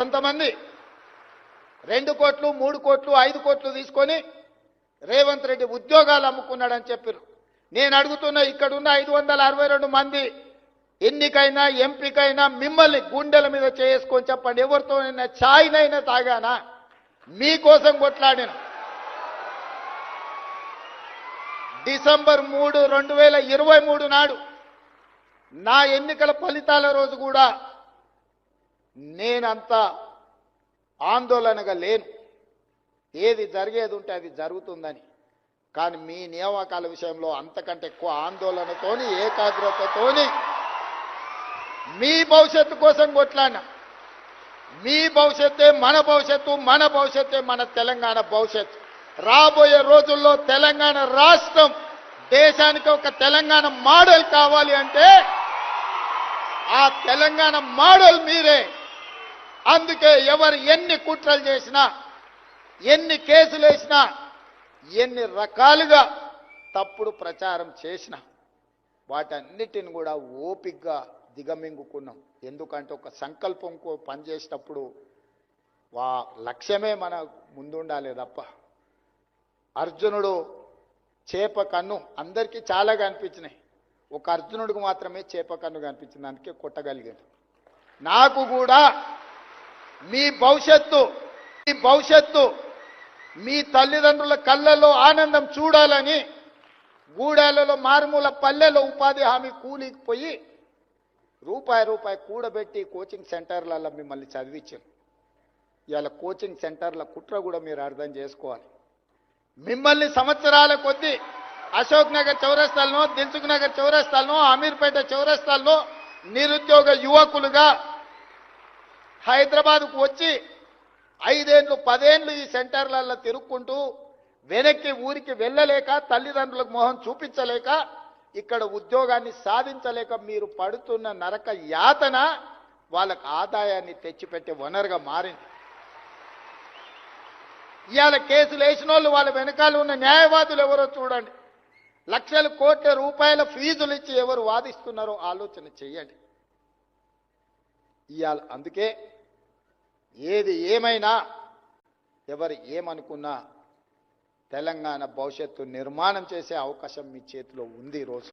కొంతమంది రెండు కోట్లు మూడు కోట్లు ఐదు కోట్లు తీసుకొని రేవంత్ రెడ్డి ఉద్యోగాలు అమ్ముకున్నాడని చెప్పారు నేను అడుగుతున్న ఇక్కడున్న ఐదు వందల అరవై రెండు మంది ఎన్నికైనా ఎంపికైనా మిమ్మల్ని గుండెల మీద చేసుకొని చెప్పండి. ఎవరితోనైనా ఛాయ్నైనా తాగానా? మీకోసం కొట్లాడిన. డిసెంబర్ మూడు రెండు వేల ఇరవై మూడు నాడు నా ఎన్నికల ఫలితాల రోజు కూడా నేనంత ఆందోళనగా లేను. ఏది జరిగేది ఉంటే అది జరుగుతుందని. కానీ మీ నియామకాల విషయంలో అంతకంటే ఎక్కువ ఆందోళనతోని ఏకాగ్రతతోని మీ భవిష్యత్తు కోసం కొట్లాడినా. మీ భవిష్యత్తే మన భవిష్యత్తు మన భవిష్యత్తే మన తెలంగాణ భవిష్యత్తు. రాబోయే రోజుల్లో తెలంగాణ రాష్ట్రం దేశానికి ఒక తెలంగాణ మోడల్ కావాలి అంటే ఆ తెలంగాణ మోడల్ మీరే. అందుకే ఎవరు ఎన్ని కుట్రలు చేసినా ఎన్ని కేసులు వేసినా ఎన్ని రకాలుగా తప్పుడు ప్రచారం చేసినా వాటన్నిటిని కూడా ఓపిగ్గా దిగమింగుకున్నాం. ఎందుకంటే ఒక సంకల్పంకు పనిచేసేటప్పుడు వా లక్ష్యమే మన ముందుండాలి తప్ప. అర్జునుడు చేప కన్ను అందరికీ చాలా కనిపించినాయి. ఒక అర్జునుడికి మాత్రమే చేప కన్ను కనిపించింది అందుకే కొట్టగలిగాడు. నాకు కూడా మీ భవిష్యత్తు మీ భవిష్యత్తు మీ తల్లిదండ్రుల కళ్ళల్లో ఆనందం చూడాలని గూడాలలో మారుమూల పల్లెలో ఉపాధి హామీ కూలికి పోయి రూపాయి రూపాయి కూడబెట్టి కోచింగ్ సెంటర్లలో మిమ్మల్ని చదివించారు. ఇవాళ కోచింగ్ సెంటర్ల కుట్ర కూడా మీరు అర్థం చేసుకోవాలి. మిమ్మల్ని సంవత్సరాల కొద్దీ అశోక్ నగర్ చౌరస్తాలను దిల్సుఖ్ నగర్ చౌరస్తాలను అమీర్పేట చౌరస్తాలను నిరుద్యోగ యువకులుగా హైదరాబాద్కు వచ్చి ఐదేండ్లు పదేండ్లు ఈ సెంటర్లలో తిరుక్కుంటూ వెనక్కి ఊరికి వెళ్ళలేక తల్లిదండ్రులకు మొహం చూపించలేక ఇక్కడ ఉద్యోగాన్ని సాధించలేక మీరు పడుతున్న నరక యాతన వాళ్ళకు ఆదాయాన్ని తెచ్చిపెట్టే వనరుగా మారింది. ఇవాళ కేసులు వేసిన వాళ్ళు వాళ్ళ వెనకాల ఉన్న న్యాయవాదులు ఎవరో చూడండి. లక్షల కోట్ల రూపాయల ఫీజులు ఇచ్చి ఎవరు వాదిస్తున్నారో ఆలోచన చేయండి. ఇవాళ అందుకే ఏది ఏమైనా ఎవరు ఏమనుకున్నా తెలంగాణ భవిష్యత్తు నిర్మాణం చేసే అవకాశం మీ చేతిలో ఉంది ఈరోజు